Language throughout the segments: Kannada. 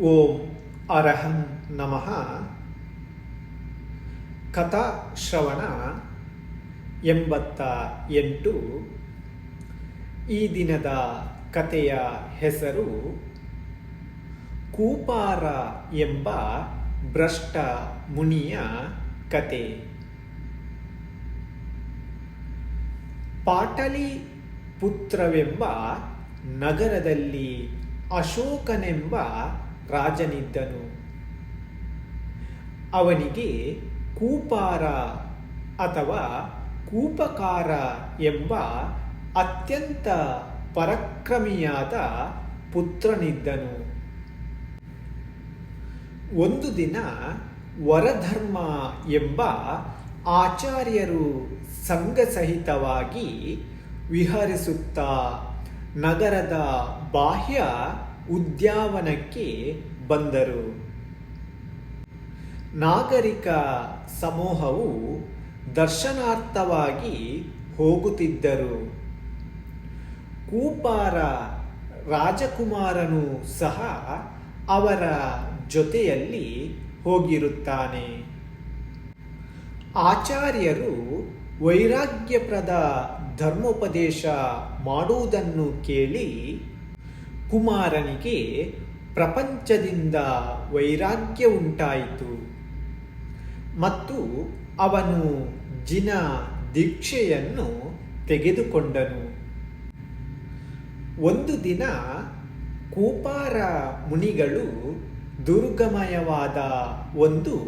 ಓಂ ಅರಹಂ ನಮಃ. ಕಥಾ ಶ್ರವಣ ಎಂಬತ್ತ ಎಂಟು. ಈ ದಿನದ ಕಥೆಯ ಹೆಸರು ಕೂಪಾರ ಎಂಬ ಭ್ರಷ್ಟ ಮುನಿಯ ಕತೆ ಪಾಟಲಿ ಪುತ್ರವೆಂಬ ನಗರದಲ್ಲಿ ಅಶೋಕನೆಂಬ ರಾಜನಿದ್ದನು. ಅವನಿಗೆ ಕೂಪಾರ ಅಥವಾ ಕೂಪಕಾರ ಎಂಬ ಅತ್ಯಂತ ಪರಕ್ರಮಿಯಾದ ಪುತ್ರನಿದ್ದನು. ಒಂದು ದಿನ ವರಧರ್ಮ ಎಂಬ ಆಚಾರ್ಯರು ಸಂಘಸಹಿತವಾಗಿ ವಿಹರಿಸುತ್ತಾ ನಗರದ ಬಾಹ್ಯ ಉದ್ಯಾನವನಕ್ಕೆ ಬಂದರು. ನಾಗರಿಕ ಸಮೂಹವು ದರ್ಶನಾರ್ಥವಾಗಿ ಹೋಗುತ್ತಿದ್ದರು. ಕೂಪಾರ ರಾಜಕುಮಾರನು ಸಹ ಅವರ ಜೊತೆಯಲ್ಲಿ ಹೋಗಿರುತ್ತಾನೆ. ಆಚಾರ್ಯರು ವೈರಾಗ್ಯಪ್ರದ ಧರ್ಮೋಪದೇಶ ಮಾಡುವುದನ್ನು ಕೇಳಿ ಕುಮಾರನಿಗೆ ಪ್ರಪಂಚದಿಂದ ವೈರಾಗ್ಯ ಉಂಟಾಯಿತು. ಮತ್ತು ಅವನು ಜಿನ ದೀಕ್ಷೆಯನ್ನು ತೆಗೆದುಕೊಂಡನು. ಒಂದು ದಿನ ಕೂಪಾರ ಮುನಿಗಳು ದುರ್ಗಮಯವಾದ ಒಂದು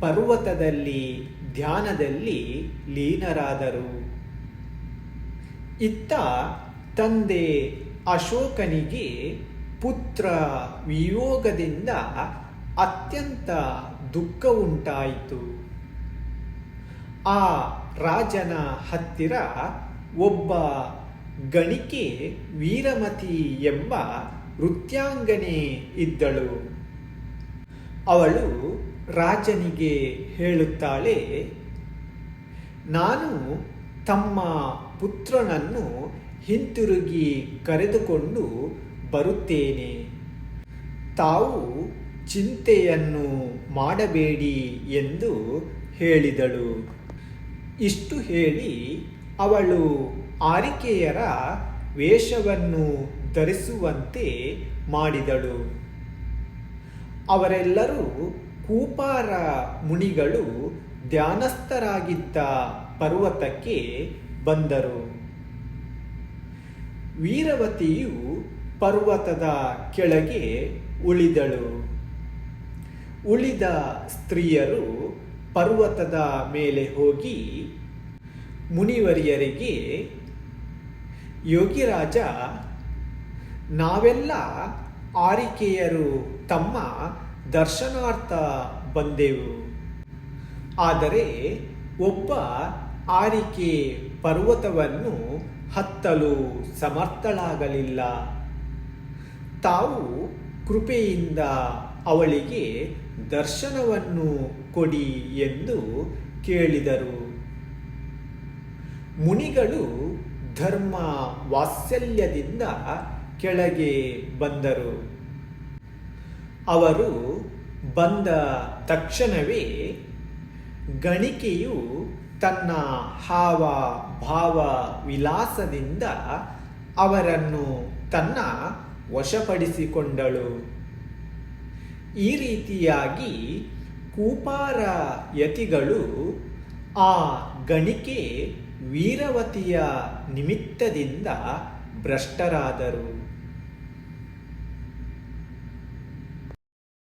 ಪರ್ವತದಲ್ಲಿ, ಧ್ಯಾನದಲ್ಲಿ ಲೀನರಾದರು. ಇತ್ತ ತಂದೆ ಅಶೋಕನಿಗೆ ಪುತ್ರ ವಿಯೋಗದಿಂದ ಅತ್ಯಂತ ದುಃಖ ಉಂಟಾಯಿತು. ಆ ರಾಜನ ಹತ್ತಿರ ಒಬ್ಬ ಗಣಿಕೆ ವೀರಮತಿ ಎಂಬ ವೃತ್ಯಾಂಗನೆ ಇದ್ದಳು. ಅವಳು ರಾಜನಿಗೆ ಹೇಳುತ್ತಾಳೆ, ನಾನು ತಮ್ಮ ಪುತ್ರನನ್ನು ಹಿಂತಿರುಗಿ ಕರೆದುಕೊಂಡು ಬರುತ್ತೇನೆ. ತಾವು ಚಿಂತೆಯನ್ನು ಮಾಡಬೇಡಿ ಎಂದು ಹೇಳಿದಳು. ಇಷ್ಟು ಹೇಳಿ ಅವಳು ಆರಿಕೆಯರ ವೇಷವನ್ನು ಧರಿಸುವಂತೆ ಮಾಡಿದಳು. ಅವರೆಲ್ಲರೂ ಕೂಪಾರ ಮುನಿಗಳು ಧ್ಯಾನಸ್ಥರಾಗಿದ್ದ ಪರ್ವತಕ್ಕೆ ಬಂದರು. ವೀರವತಿಯು ಪರ್ವತದ ಕೆಳಗೆ ಉಳಿದಳು. ಉಳಿದ ಸ್ತ್ರೀಯರು ಪರ್ವತದ ಮೇಲೆ ಹೋಗಿ ಮುನಿವರಿಯರಿಗೆ, ಯೋಗಿರಾಜ, ನಾವೆಲ್ಲ ಆರಿಕೆಯರು ತಮ್ಮ ದರ್ಶನಾರ್ಥ ಬಂದೆವು. ಆದರೆ ಒಬ್ಬ ಆರಿಕೆ ಪರ್ವತವನ್ನು ಹತ್ತಲು ಸಮರ್ಥಳಾಗಲಿಲ್ಲ. ತಾವು ಕೃಪೆಯಿಂದ ಅವಳಿಗೆ ದರ್ಶನವನ್ನು ಕೊಡಿ ಎಂದು ಕೇಳಿದರು. ಮುನಿಗಳು ಧರ್ಮ ವಾತ್ಸಲ್ಯದಿಂದ ಕೆಳಗೆ ಬಂದರು. ಅವರು ಬಂದ ತಕ್ಷಣವೇ ಗಣಿಕೆಯು ತನ್ನ ಹಾವ, ಭಾವ ವಿಲಾಸದಿಂದ ಅವರನ್ನು ತನ್ನ ವಶಪಡಿಸಿಕೊಂಡಳು. ಈ ರೀತಿಯಾಗಿ ಕೂಪಾರ ಯತಿಗಳು ಆ ಗಣಿಕೆ ವೀರವತಿಯ ನಿಮಿತ್ತದಿಂದ ಭ್ರಷ್ಟರಾದರು.